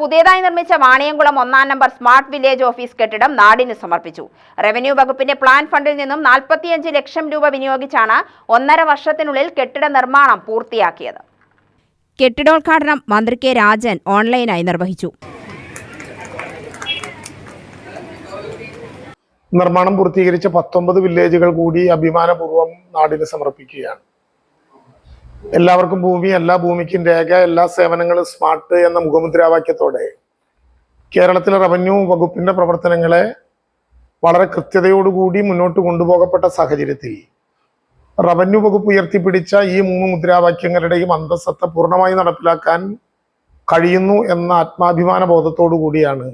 പുതിയതായി നിർമ്മിച്ച വാണിയംകുളം ഒന്നാം നമ്പർ സ്മാർട്ട് വില്ലേജ് ഓഫീസ് കെട്ടിടം നാടിന് സമർപ്പിച്ചു. റവന്യൂ വകുപ്പിന്റെ പ്ലാൻ ഫണ്ടിൽ നിന്നും നാൽപ്പത്തിയഞ്ച് ലക്ഷം രൂപ വിനിയോഗിച്ചാണ് ഒന്നര വർഷത്തിനുള്ളിൽ കെട്ടിട നിർമ്മാണം പൂർത്തിയാക്കിയത്. കെട്ടിടോദ്ഘാടനം മന്ത്രി കെ രാജൻ ഓൺലൈനായി നിർവഹിച്ചു. നിർമ്മാണം പൂർത്തീകരിച്ച പത്തൊമ്പത് വില്ലേജുകൾ കൂടി അഭിമാനപൂർവം നാടിന് സമർപ്പിക്കുകയാണ്. എല്ലാവർക്കും ഭൂമി എല്ലാ ഭൂമിക്കും രേഖ എല്ലാ സേവനങ്ങളും സ്മാർട്ട് എന്ന മുഖമുദ്രാവാക്യത്തോടെ കേരളത്തിലെ റവന്യൂ വകുപ്പിന്റെ പ്രവർത്തനങ്ങളെ വളരെ കൃത്യതയോടുകൂടി മുന്നോട്ട് കൊണ്ടുപോകപ്പെട്ട സാഹചര്യത്തിൽ റവന്യൂ വകുപ്പ് ഉയർത്തിപ്പിടിച്ച ഈ മൂന്ന് മുദ്രാവാക്യങ്ങളുടെയും അന്തസ്സത്ത പൂർണമായി നടപ്പിലാക്കാൻ കഴിയുന്നു എന്ന ആത്മാഭിമാന ബോധത്തോടു കൂടിയാണ്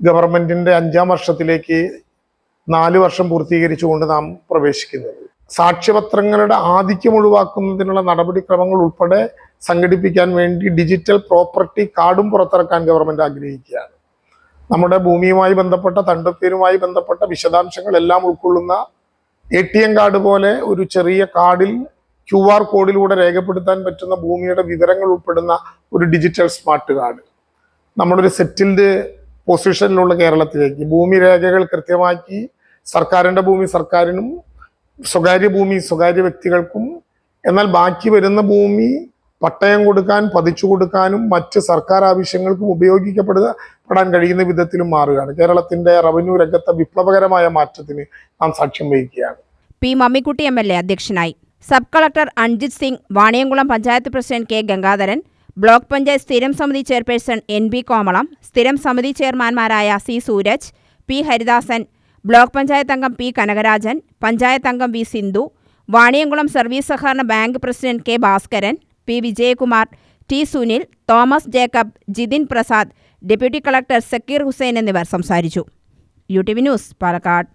ഗവൺമെന്റിന്റെ അഞ്ചാം വർഷത്തിലേക്ക് നാല് വർഷം പൂർത്തീകരിച്ചുകൊണ്ട് നാം പ്രവേശിക്കുന്നത്. സാക്ഷ്യപത്രങ്ങളുടെ ആധിക്യം ഒഴിവാക്കുന്നതിനുള്ള നടപടിക്രമങ്ങൾ ഉൾപ്പെടെ സംഘടിപ്പിക്കാൻ വേണ്ടി ഡിജിറ്റൽ പ്രോപ്പർട്ടി കാർഡും പുറത്തിറക്കാൻ ഗവൺമെന്റ് ആഗ്രഹിക്കുകയാണ്. നമ്മുടെ ഭൂമിയുമായി ബന്ധപ്പെട്ട തണ്ടപ്പേരുമായി ബന്ധപ്പെട്ട വിശദാംശങ്ങൾ എല്ലാം ഉൾക്കൊള്ളുന്ന എ ടി എം കാർഡ് പോലെ ഒരു ചെറിയ കാർഡിൽ ക്യു ആർ കോഡിലൂടെ രേഖപ്പെടുത്താൻ പറ്റുന്ന ഭൂമിയുടെ വിവരങ്ങൾ ഉൾപ്പെടുന്ന ഒരു ഡിജിറ്റൽ സ്മാർട്ട് കാർഡ്. നമ്മളൊരു സെറ്റിൽഡ് പൊസിഷനിലുള്ള കേരളത്തിലേക്ക് ഭൂമി രേഖകൾ കൃത്യമാക്കി സർക്കാരിന്റെ ഭൂമി സർക്കാരിനും സ്വകാര്യ ഭൂമി സ്വകാര്യ വ്യക്തികൾക്കും എന്നാൽ ബാക്കി വരുന്ന ഭൂമി പട്ടയം കൊടുക്കാൻ പതിച്ചു കൊടുക്കാനും മറ്റ് സർക്കാർ ആവശ്യങ്ങൾക്കും ഉപയോഗിക്കപ്പെടാൻ കഴിയുന്ന വിധത്തിലും മാറുകയാണ്. കേരളത്തിന്റെ റവന്യൂ രംഗത്തെ വിപ്ലവകരമായ മാറ്റത്തിന് നാം സാക്ഷ്യം വഹിക്കുകയാണ്. P Mammikutty M L A അധ്യക്ഷനായി. Sub collector Anjith Singh Vaniyamkulam panchayat president K Gangadharan block panchayat സ്ഥിരം സമിതി ചെയർപേഴ്സൺ എൻ ബി കോമളം സ്ഥിരം സമിതി ചെയർമാൻമാരായ C Sooraj P Haridasan block panchayat അംഗം പി കനകരാജൻ പഞ്ചായത്ത് അംഗം വി സിന്ധു വാണിയംകുളം സർവീസ് സഹകരണ bank president K Bhaskaran P Vijayakumar T Sunil Thomas Jacob Jithin Prasad deputy collector Zakir Hussain എന്നിവർ സംസാരിച്ചു. U T V news Palakkad.